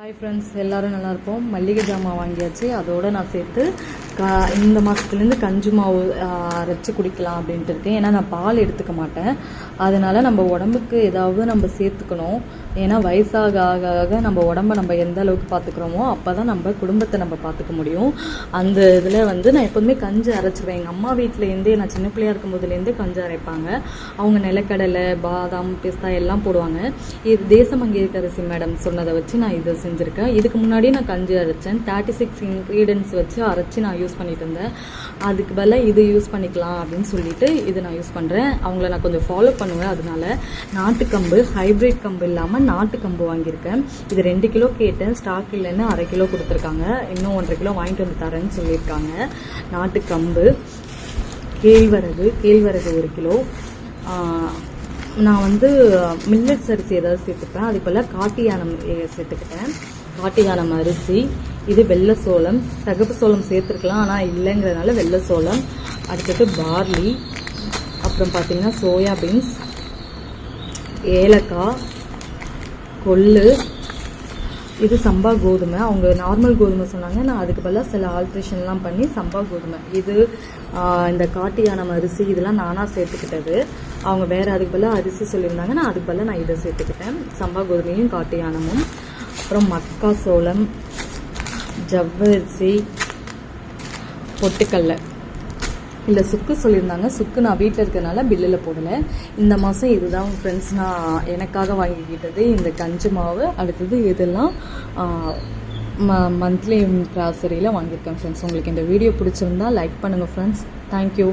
Hi friends எல்லோரும் நல்லாயிருப்போம் மல்லிகை ஜாமான் வாங்கியாச்சு. அதோட நான் சேர்த்து கா இந்த மாதத்துலேருந்து கஞ்சி மாவு அரைச்சி அரைச்சு குடிக்கலாம் அப்படின்ட்டு இருக்கேன். ஏன்னா நான் பால் எடுத்துக்க மாட்டேன். அதனால் நம்ம உடம்புக்கு ஏதாவது நம்ம சேர்த்துக்கணும். ஏன்னா வயசாக ஆக ஆக நம்ம உடம்ப நம்ம எந்த அளவுக்கு பார்த்துக்குறோமோ அப்போ தான் நம்ம குடும்பத்தை நம்ம பார்த்துக்க முடியும். அந்த இதில் வந்து நான் எப்போதுமே கஞ்சி அரைச்சிருவேன். எங்கள் அம்மா வீட்டிலேருந்தே நான் சின்ன பிள்ளையா இருக்கும் போதுலேருந்தே கஞ்சி அரைப்பாங்க. அவங்க நிலக்கடலை பாதாம் பிஸ்தா எல்லாம் போடுவாங்க. இது தேசமங்கேற்க அரிசி மேடம் சொன்னதை வச்சு நான் இதை செஞ்சுருக்கேன். இதுக்கு முன்னாடி நான் கஞ்சி அரைச்சேன். தேர்ட்டி சிக்ஸ் இன்க்ரீடியன்ஸ் வச்சு அரைச்சி நான் யூஸ் பண்ணிட்டு இருந்தேன் அதுக்கு பதிலாக இது யூஸ் பண்ணிக்கலாம் அப்படின்னு சொல்லிட்டு இது நான் யூஸ் பண்ணுறேன் அவங்கள நான் கொஞ்சம் ஃபாலோ பண்ணுவேன். அதனால நாட்டுக்கம்பு ஹைப்ரிட் கம்பு இல்லாமல் நாட்டுக்கம்பு வாங்கியிருக்கேன். இது ரெண்டு கிலோ கேட்டேன். ஸ்டாக் இல்லைன்னு அரை கிலோ கொடுத்துருக்காங்க. இன்னும் ஒன்றரை கிலோ வாங்கிட்டு வந்து தரேன்னு சொல்லியிருக்காங்க. நாட்டுக்கம்பு கேழ்வரகு கேழ்வரகு ஒரு கிலோ. நான் வந்து மில்லட்ஸ் அரிசி ஏதாவது சேர்த்துப்பேன். அதுக்கு பதிலாக காட்டியானம் சேர்த்துக்கிட்டேன். காட்டியானம் அரிசி இது வெள்ளை சோளம். சகப்பு சோளம் சேர்த்துருக்கலாம் ஆனால் இல்லைங்கிறதுனால வெள்ளை சோளம். அடுத்தது பார்லி. அப்புறம் பார்த்தீங்கன்னா சோயா பீன்ஸ். ஏலக்காய். கொள்ளு. இது சம்பா கோதுமை. அவங்க நார்மல் கோதுமை சொன்னாங்க. நான் அதுக்கு பதிலாக சில ஆல்ட்ரேஷன்லாம் பண்ணி சம்பா கோதுமை. இது இந்த காட்டு அரிசி இதெல்லாம் நானாக சேர்த்துக்கிட்டது. அவங்க வேறு அதுக்கு பதிலாக அரிசி சொல்லியிருந்தாங்க. நான் அதுக்கு பதிலாக நான் இதை சேர்த்துக்கிட்டேன். சம்பா கோதுமையும் காட்டு யானமும் அப்புறம் மக்கா சோளம் ஜவ்வரிசி பொட்டுக்கல்லை. இல்லை சுக்கு சொல்லியிருந்தாங்க. சுக்கு நான் வீட்டில் இருக்கிறனால பில்லில் போடலை. இந்த மாதம் இதுதான் ஃப்ரெண்ட்ஸ் நான் எனக்காக வாங்கிக்கிட்டது. இந்த கஞ்சி மாவு அடுத்தது இதெல்லாம் மந்த்லி கிராசரியில் வாங்கியிருக்கேன் ஃப்ரெண்ட்ஸ் உங்களுக்கு இந்த வீடியோ பிடிச்சிருந்தா லைக் பண்ணுங்கள் ஃப்ரெண்ட்ஸ் தேங்க்யூ